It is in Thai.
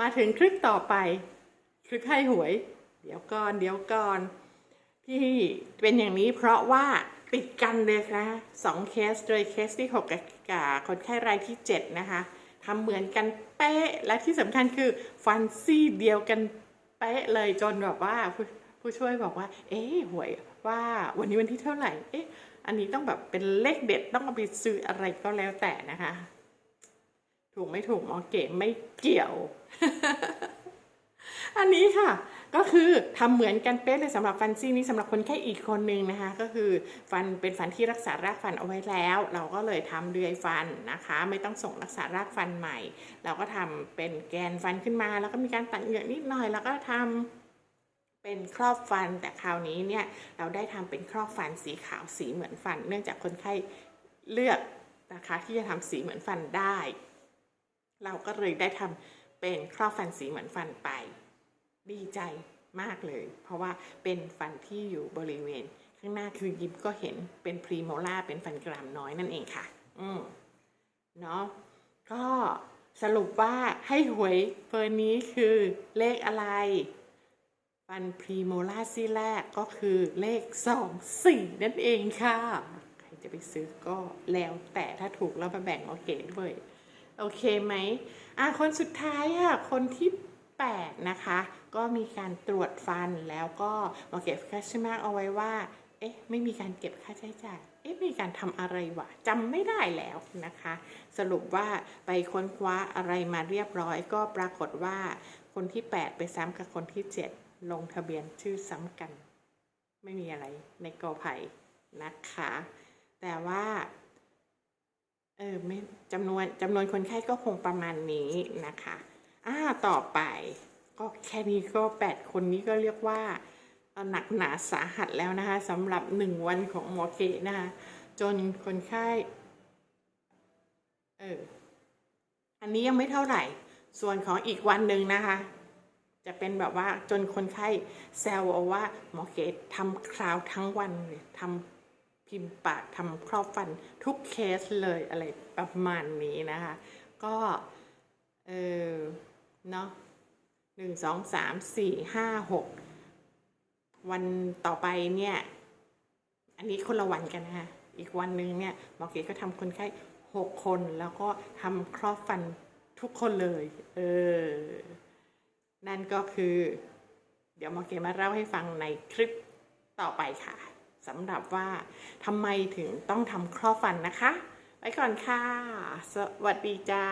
มาถึงคลิปต่อไป คลิปให้หวย เดี๋ยวก่อนเดี๋ยวก่อน ที่เป็นอย่างนี้เพราะว่าติดกันเลยนะสองเคสโดยเคสที่6กับกับคนไข้รายที่ 7 นะคะทำเหมือนกันเป๊ะ และที่สำคัญคือฟันซี่เดียวกันเป๊ะเลยจนแบบว่าผู้ผู้ช่วยบอกว่า เอ๊หวยว่าวันนี้วันที่เท่าไหร่ เอ๊ะ อันนี้ต้องแบบเป็นเลขเด็ดต้องเอาไปซื้ออะไรก็แล้วแต่นะคะ ถูกไม่ถูกหมอเก๋ไม่เกี่ยว อันนี้ค่ะ ก็คือทำเหมือนกันเป๊ะเลยสำหรับฟันซี่นี้สำหรับคนแค่อีกคนนึงนะคะ ก็คือฟันเป็นฟันที่รักษารากฟันเอาไว้แล้ว เราก็เลยทำเดือยฟันนะคะ ไม่ต้องส่งรักษารากฟันใหม่ เราก็ทำเป็นแกนฟันขึ้นมา แล้วก็มีการตัดเหงือกนิดหน่อย แล้วก็ทำเป็นครอบฟันแต่คราวนี้เนี่ยเราได้ทำเป็นครอบฟันสีขาวสีเหมือนฟัน เนื่องจากคนไข้เลือกนะคะที่จะทำสีเหมือนฟันได้ เราก็เลยได้ทำเป็นครอบฟันสีเหมือนฟันไป ดีใจมากเลย เพราะว่าเป็นฟันที่อยู่บริเวณ ข้างหน้าคือยิ้มก็เห็นเป็นพรีโมล่าเป็นฟันกรามน้อยนั่นเองค่ะ อืมเนาะก็สรุปว่าให้หวยเฟอร์นี้คือเลขอะไร ฟันพรีโมล่าซี่แรกก็คือเลขสองสี่นั่นเองค่ะ ใครจะไปซื้อก็แล้วแต่ถ้าถูกแล้วมาแบ่งโอเคด้วย โอเคไหมอะคนสุดท้ายอะ คนที่8นะคะ ก็มีการตรวจฟันแล้วก็มาเก็บค่าใช้มาเอาไว้ว่า เอ๊ะ ไม่มีการเก็บค่าใช้จ่าย เอ๊ะ มีการทำอะไรวะจำไม่ได้แล้วนะคะ สรุปว่าไปค้นคว้าอะไรมาเรียบร้อย ก็ปรากฏว่าคนที่ 8 ไปซ้ำกับคนที่ 7 ลงทะเบียนชื่อซ้ำกัน ไม่มีอะไรในกอไผ่นะคะ แต่ว่า เออไม่จำนวนจำนวนคนไข้ก็คงประมาณนี้นะคะอ่าต่อไปก็แค่นี้ก็แปดคนนี้ก็เรียกว่าหนักหนาสาหัสแล้วนะคะสำหรับหนึ่งวันของหมอเกะนะคะจนคนไข้เอออันนี้ยังไม่เท่าไหร่ ส่วนของอีกวันหนึ่งนะคะ จะเป็นแบบว่าจนคนไข้แซวเอาว่าหมอเกตทำคราวทั้งวันเลยทำ พิมพ์ปากทำครอบฟันทุกเคสเลยอะไรประมาณนี้นะคะ ก็เออเนาะหนึ่งสองสามสี่ห้าหกวันต่อไปเนี่ย อันนี้คนละวันกันนะคะ อีกวันหนึ่งเนี่ยหมอเกตก็ทำคนไข้หกคนแล้วก็ทำครอบฟันทุกคนเลย เออ นั่นก็คือ เดี๋ยวหมอเกมาเล่าให้ฟังในคลิปต่อไปค่ะ สำหรับว่าทำไมถึงต้องทำครอบฟันนะคะ ไปก่อนค่ะ สวัสดีจ้า